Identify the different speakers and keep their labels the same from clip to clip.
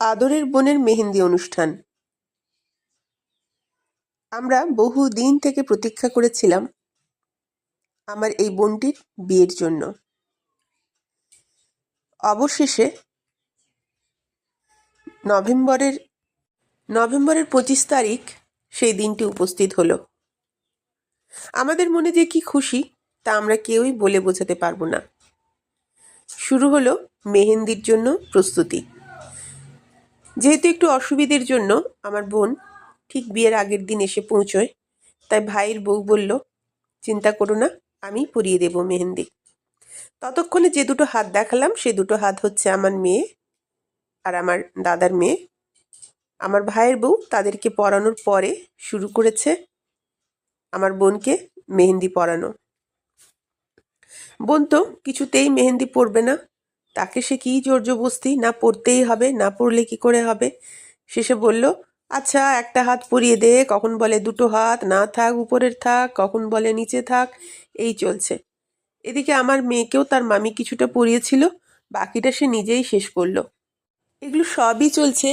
Speaker 1: আদরের বোনের মেহেন্দি অনুষ্ঠান। আমরা বহু দিন থেকে প্রতীক্ষা করেছিলাম আমার এই বোনটির বিয়ের জন্য। অবশেষে নভেম্বরের নভেম্বরের পঁচিশ তারিখ সেই দিনটি উপস্থিত হলো। আমাদের মনে যে কি খুশি তা আমরা কেউই বলে বোঝাতে পারব না। শুরু হলো মেহেন্দির জন্য প্রস্তুতি। যেহেতু একটু অসুবিধের জন্য আমার বোন ঠিক বিয়ের আগের দিন এসে পৌঁছয়, তাই ভাইয়ের বউ বলল, চিন্তা করো না, আমি পরিয়ে দেব মেহেন্দি। ততক্ষণে যে দুটো হাত দেখালাম, সে দুটো হাত হচ্ছে আমার মেয়ে আর আমার দাদার মেয়ে। আমার ভাইয়ের বউ তাদেরকে পরানোর পরে শুরু করেছে আমার বোনকে মেহেন্দি পরানো। বোন তো কিছুতেই মেহেন্দি পরবে না তাকে সে কী জোর জবস্তি না পড়তেই হবে, না পড়লে কি করে হবে? শেষে বলল আচ্ছা একটা হাত পরিয়ে দে, কখন বলে দুটো হাত, না থাক, উপরের থাক, কখন বলে নিচে থাক, এই চলছে। এদিকে আমার মেয়েকেও তার মামি কিছুটা পরিয়েছিল বাকিটা সে নিজেই শেষ করল। এগুলো সবই চলছে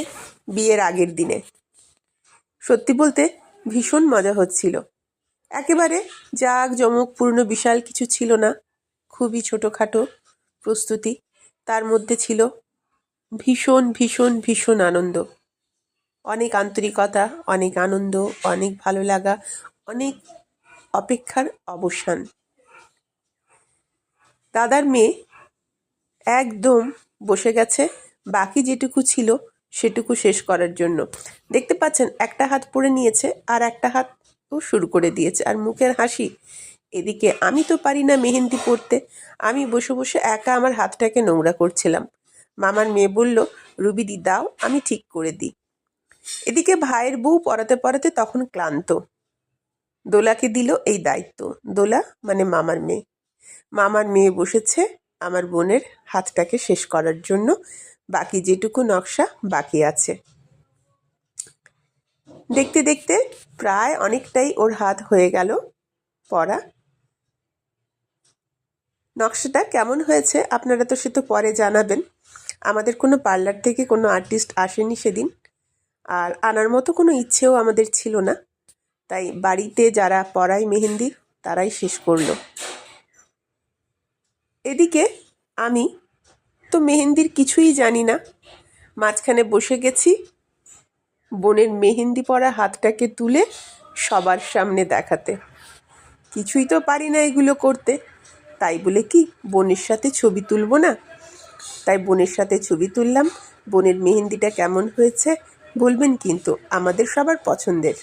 Speaker 1: বিয়ের আগের দিনে। সত্যি বলতে ভীষণ মজা হচ্ছিল। একেবারে জাগ জমকপূর্ণ বিশাল কিছু ছিল না, খুবই ছোটোখাটো প্রস্তুতি। তার মধ্যে ছিল ভীষণ ভীষণ ভীষণ আনন্দ। অনেক আন্তরিকতা, অনেক আনন্দ, অনেক ভালো লাগা, অনেক অপেক্ষার অবসান। দাদার মেয়ে একদম বসে গেছে, বাকি যেটুকু ছিল সেটুকু শেষ করার জন্য। দেখতে পাচ্ছেন, একটা হাত পড়ে নিয়েছে আর একটা হাত শুরু করে দিয়েছে। আর মুখের হাসি এদিকে আমি তো পারি না মেহেন্দি পরতে। আমি বসে বসে একা আমার হাতটাকে নোংরা করছিলাম। মামার মেয়ে বলল রুবিদি দাও, আমি ঠিক করে দিই। এদিকে ভাইয়ের বউ পড়াতে পড়াতে তখন ক্লান্ত। দোলাকে দিল এই দায়িত্ব। দোলা মানে মামার মেয়ে। মামার মেয়ে বসেছে আমার বোনের হাতটাকে শেষ করার জন্য। বাকি যেটুকু নকশা বাকি আছে। দেখতে দেখতে প্রায় অনেকটাই ওর হাত হয়ে গেল পড়া। নকশাটা কেমন হয়েছে আপনারা তো সে তো পরে জানাবেন। আমাদের কোনো পার্লার থেকে কোনো আর্টিস্ট আসেনি সেদিন। আর আনার মতো কোনো ইচ্ছেও আমাদের ছিল না। তাই বাড়িতে যারা পড়ায় মেহেন্দি, তারাই শেষ করল। এদিকে আমি তো মেহেন্দির কিছুই জানি না। মাঝখানে বসে গেছি। বোনের মেহেন্দি পরা হাতটাকে তুলে সবার সামনে দেখাতে। কিছুই তো পারি না এগুলো করতে। তাই বলে কি, বোনের সাথে ছবি তুলব না? তাই বোনের সাথে ছবি তুললাম। বোনের মেহেন্দিটা কেমন হয়েছে বলবেন কিন্তু আমাদের সবার পছন্দের।